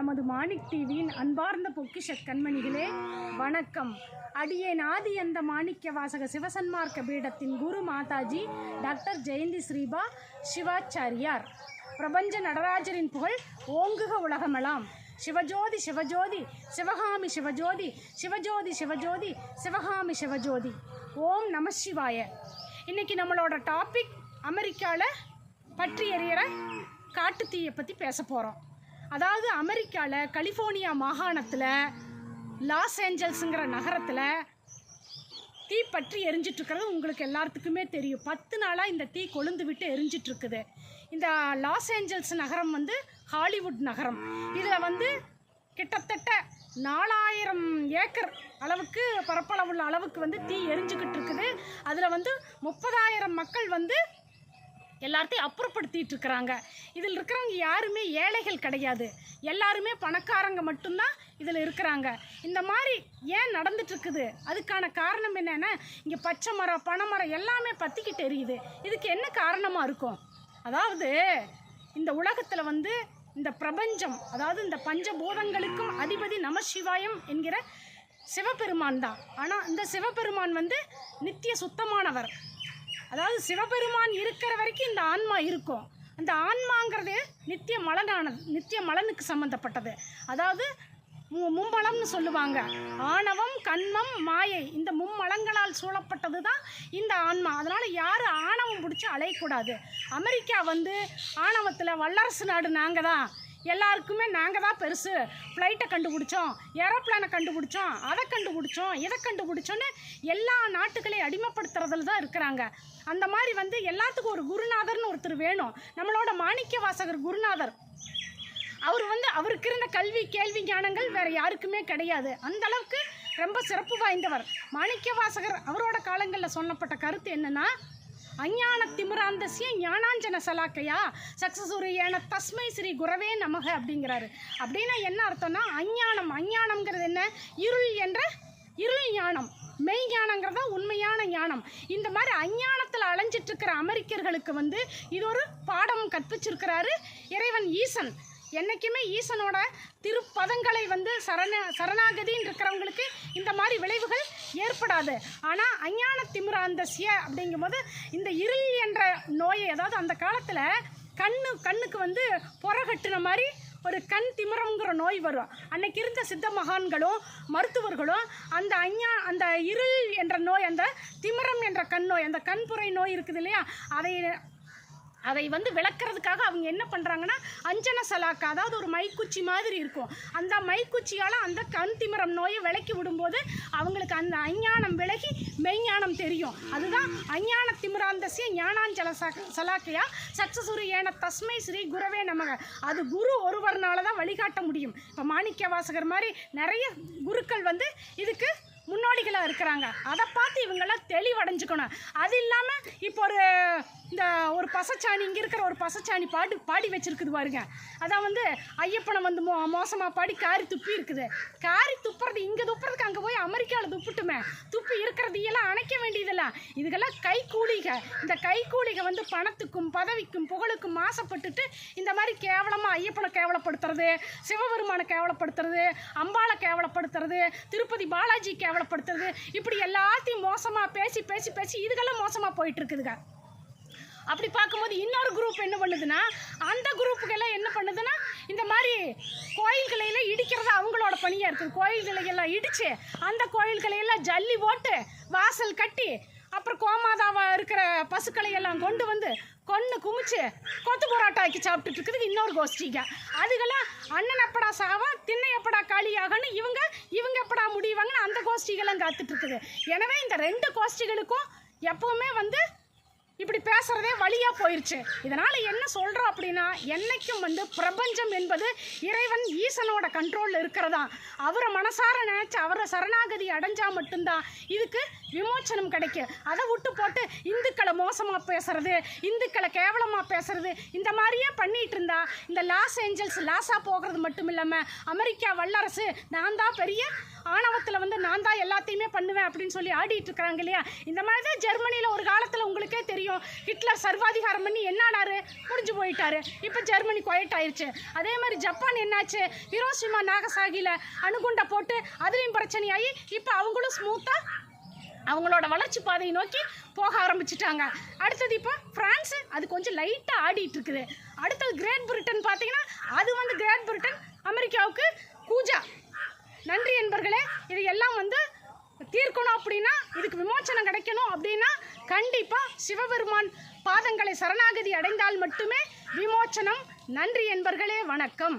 நமது மாணிக் டிவியின் அன்பார்ந்த பொக்கிஷ கண்மணிகளே வணக்கம். அடியேன் ஆதி அந்த மாணிக்க வாசக சிவசன்மார்க்க பீடத்தின் குரு மாதாஜி டாக்டர் ஜெயந்தி ஸ்ரீபா சிவாச்சாரியார். பிரபஞ்ச நடராஜரின் புகழ் ஓங்குக உலகமெலாம். சிவஜோதி சிவஜோதி சிவகாமி சிவஜோதி சிவஜோதி சிவஜோதி சிவகாமி சிவஜோதி. ஓம் நம சிவாய. இன்னைக்கு நம்மளோட டாபிக் அமெரிக்காவில் பற்றி எறிகிற காட்டுத்தீயை பற்றி பேச போகிறோம் அதாவது அமெரிக்காவில் கலிஃபோர்னியா மாகாணத்தில் லாஸ் ஏஞ்சல்ஸுங்கிற நகரத்தில் தீ பற்றி எரிஞ்சிட்ருக்கிறது உங்களுக்கு எல்லாத்துக்குமே தெரியும். பத்து நாளாக இந்த தீ கொழுந்து விட்டு எரிஞ்சிட்ருக்குது. இந்த லாஸ் ஏஞ்சல்ஸ் நகரம் வந்து ஹாலிவுட் நகரம். இதில் வந்து கிட்டத்தட்ட நாலாயிரம் ஏக்கர் அளவுக்கு பரப்பளவுள்ள அளவுக்கு வந்து தீ எரிஞ்சுக்கிட்டு இருக்குது அதில் வந்து முப்பதாயிரம் மக்கள் வந்து எல்லாத்தையும் அப்புறப்படுத்திட்டு இருக்கிறாங்க இதில் இருக்கிறவங்க யாருமே ஏழைகள் கிடையாது. எல்லாருமே பணக்காரங்க மட்டும்தான் இதில் இருக்கிறாங்க. இந்த மாதிரி ஏன் நடந்துட்டுருக்குது? அதுக்கான காரணம் என்னன்னா இங்கே பச்சை மரம் பனைமரம் எல்லாமே பற்றிக்கிட்டு எரியுது. இதுக்கு என்ன காரணமாக இருக்கும்? அதாவது இந்த உலகத்தில் வந்து இந்த பிரபஞ்சம் அதாவது இந்த பஞ்சபூதங்களுக்கும் அதிபதி நமசிவாயம் என்கிற சிவபெருமான் தான். ஆனால் இந்த சிவபெருமான் வந்து நித்திய சுத்தமானவர். அதாவது சிவபெருமான் இருக்கிற வரைக்கும் இந்த ஆன்மா இருக்கும். அந்த ஆன்மாங்கிறது நித்திய மலனானது நித்திய மலனுக்கு சம்மந்தப்பட்டது அதாவது மும்மலம்னு சொல்லுவாங்க. ஆணவம் கண்மம் மாயை இந்த மும்மலங்களால் சூழப்பட்டது தான் இந்த ஆன்மா. அதனால் யாரும் ஆணவம் பிடிச்சி அலையக்கூடாது. அமெரிக்கா வந்து ஆணவத்தில் வல்லரசு நாடு நாங்கள் தான் எல்லாருக்குமே நாங்கள் தான் பெருசு. ஃப்ளைட்டை கண்டுபிடிச்சோம். ஏரோப்ளானை கண்டுபிடிச்சோம். அதை கண்டுபிடிச்சோம். இதை கண்டுபிடிச்சோன்னு எல்லா நாட்டுகளையும் அடிமைப்படுத்துறதுல தான் இருக்கிறாங்க. அந்த மாதிரி வந்து எல்லாத்துக்கும் ஒரு குருநாதர்னு ஒருத்தர் வேணும். நம்மளோட மாணிக்க வாசகர் குருநாதர். அவர் வந்து அவருக்கு இருந்த கல்வி கேள்வி ஞானங்கள் வேறு யாருக்குமே கிடையாது. அந்த அளவுக்கு ரொம்ப சிறப்பு வாய்ந்தவர். மாணிக்க வாசகர் அவரோட காலங்களில் சொன்னப்பட்ட கருத்து என்னென்னா அஞ்ஞான திமுராந்தசிய ஞானாஞ்சன சலாக்கையா? சக்சசூரியன தஸ்மை ஸ்ரீ குரவே நமக அப்படிங்கிறாரு. அப்படின்னா என்ன அர்த்தம்னா அஞ்ஞானம் அஞ்ஞானம்ங்கிறது என்ன? இருள் என்ற இருள் ஞானம். மெய் ஞானங்கிறதா உண்மையான ஞானம். இந்த மாதிரி அஞ்ஞானத்தில் அலைஞ்சிட்டு இருக்கிற அமெரிக்கர்களுக்கு வந்து இது ஒரு பாடம் கற்பிச்சிருக்கிறாரு இறைவன் ஈசன். என்னைக்குமே ஈசனோட திருப்பதங்களை வந்து சரண சரணாகதின்னு இருக்கிறவங்களுக்கு இந்த மாதிரி விளைவுகள் ஏற்படாது. ஆனால் அஞ்ஞான திமிராந்தசிய அப்படிங்கும்போது இந்த இருள் என்ற நோயை அதாவது அந்த காலத்தில் கண்ணு கண்ணுக்கு வந்து புறகட்டுன மாதிரி ஒரு கண் திமிரம்ங்கிற நோய் வரும். அன்னைக்கு இருந்த சித்த மகான்களும் மருத்துவர்களும் அந்த ஐயா அந்த இருள் என்ற நோய் அந்த திமிரம் என்ற கண் நோய் அந்த கண்புரை நோய் இருக்குது இல்லையா? அதை அதை வந்து விளக்குறதுக்காக அவங்க என்ன பண்ணுறாங்கன்னா அஞ்சன சலாக்கா அதாவது ஒரு மைக்குச்சி மாதிரி இருக்கும். அந்த மைக்குச்சியால் அந்த கண் திமிரம் நோயை விளக்கி விடும்போது அவங்களுக்கு அந்த அஞ்ஞானம் விலகி மெய்ஞானம் தெரியும். அதுதான் அஞ்ஞான திமிராந்தசிய ஞானாஞ்சல சலாக்கையா சச்சசுரி ஏன தஸ்மை ஸ்ரீ குரவே நமக. அது குரு ஒருவர்னால தான் வழிகாட்ட முடியும். இப்போ மாணிக்க வாசகர் மாதிரி நிறைய குருக்கள் வந்து இதுக்கு முன்னோடிகளாக இருக்கிறாங்க. அதை பார்த்து இவங்கெல்லாம் தெளிவடைஞ்சுக்கணும். அது இல்லாமல் இப்போ ஒரு இந்த ஒரு பசச்சாணி இங்கே இருக்கிற ஒரு பசச்சாணி பாடி பாடி வச்சுருக்குது பாருங்க. அதான் வந்து ஐயப்பனை வந்து மோ மோசமாக பாடி காரி துப்பி இருக்குது. காரி துப்புறது இங்கே துப்புறதுக்கு அங்கே போய் அமெரிக்காவில் துப்புட்டுமே. துப்பி இருக்கிறதையெல்லாம் அணைக்க வேண்டியதெல்லாம். இதுக்கெல்லாம் கைக்கூலிக இந்த கைக்கூலிக வந்து பணத்துக்கும் பதவிக்கும் புகழுக்கும் ஆசைப்பட்டுட்டு இந்த மாதிரி கேவலமாக ஐயப்பனை கேவலப்படுத்துறது சிவபெருமானை கேவலப்படுத்துறது அம்பாளை கேவலப்படுத்துறது திருப்பதி பாலாஜி கேவலப்படுத்துறது இப்படி எல்லாத்தையும் மோசமாக பேசி பேசி பேசி இதுக்கெல்லாம் மோசமாக போயிட்டுருக்குதுங்க. அப்படி பார்க்கும்போது இன்னொரு குரூப் என்ன பண்ணுதுன்னா அந்த குரூப்புக்கெல்லாம் என்ன பண்ணுதுன்னா இந்த மாதிரி கோயில்களையெல்லாம் இடிக்கிறது அவங்களோட பணியாக இருக்குது. கோயில்களையெல்லாம் இடித்து அந்த கோயில்களையெல்லாம் ஜல்லி போட்டு வாசல் கட்டி அப்புறம் கோமாதாவா இருக்கிற பசுக்களை எல்லாம் கொண்டு வந்து கொன்று குமிச்சு கொத்து போராட்டம் ஆக்கி சாப்பிட்டுட்டு இருக்குது. இன்னொரு கோஷ்டிங்க அதுகெல்லாம் அண்ணன் எப்படா சாவா திண்ணை எப்படா காலியாகன்னு இவங்க இவங்க எப்படா முடிவாங்கன்னு அந்த கோஷ்டிகளும் காத்துட்டு இருக்குது. எனவே இந்த ரெண்டு கோஷ்டிகளுக்கும் எப்பவுமே வந்து இப்படி பேசுறதே வழியா போயிருச்சு. இதனால என்ன சொல்றோம் அப்படின்னா என்னைக்கும் வந்து பிரபஞ்சம் என்பது இறைவன் ஈசனோட கண்ட்ரோல்ல இருக்கிறதா? அவரை மனசார நினைச்சு அவரை சரணாகதி அடைஞ்சா மட்டும்தான் இதுக்கு விமோச்சனம் கிடைக்கும் அதை விட்டு போட்டு இந்துக்களை மோசமாக பேசுறது இந்துக்களை கேவலமாக பேசுறது இந்த மாதிரியே பண்ணிட்டு இருந்தா இந்த லாஸ் ஏஞ்சல்ஸ் லாஸாக போகிறது மட்டும் இல்லாமல் அமெரிக்கா வல்லரசு நான் தான் பெரிய ஆணவத்தில் எல்லாத்தையுமே பண்ணுவேன் அப்படின்னு சொல்லி ஆடிட்டு இருக்கிறாங்க இல்லையா? இந்த மாதிரி தான் ஜெர்மனியில் ஒரு காலத்தில் உங்களுக்கே தெரியும். ஹிட்லர் சர்வாதிகாரம் பண்ணி என்னானாரு? முடிஞ்சு போயிட்டாரு. இப்போ ஜெர்மனி குவைட் ஆயிடுச்சு அதே மாதிரி ஜப்பான் என்னாச்சு? ஹிரோஷிமா நாகசாகியில் அணுகுண்டை போட்டு அதுலேயும் பிரச்சனையாகி இப்போ அவங்களும் ஸ்மூத்தாக அவங்களோட வளர்ச்சி பாதையை நோக்கி போக ஆரம்பிச்சிட்டாங்க. அடுத்தது இப்போ ஃப்ரான்ஸு அது கொஞ்சம் லைட்டாக ஆடிட்டு இருக்குது. அடுத்தது கிரேட் பிரிட்டன் பார்த்தீங்கன்னா அது வந்து கிரேட் பிரிட்டன் அமெரிக்காவுக்கு கூஜா. நன்றி என்பர்களே இது எல்லாம் வந்து தீர்க்கணும் அப்படின்னா இதுக்கு விமோச்சனம் கிடைக்கணும் அப்படின்னா கண்டிப்பாக சிவபெருமான் பாதங்களை சரணாகதி அடைந்தால் மட்டுமே விமோச்சனம். நன்றி என்பர்களே வணக்கம்.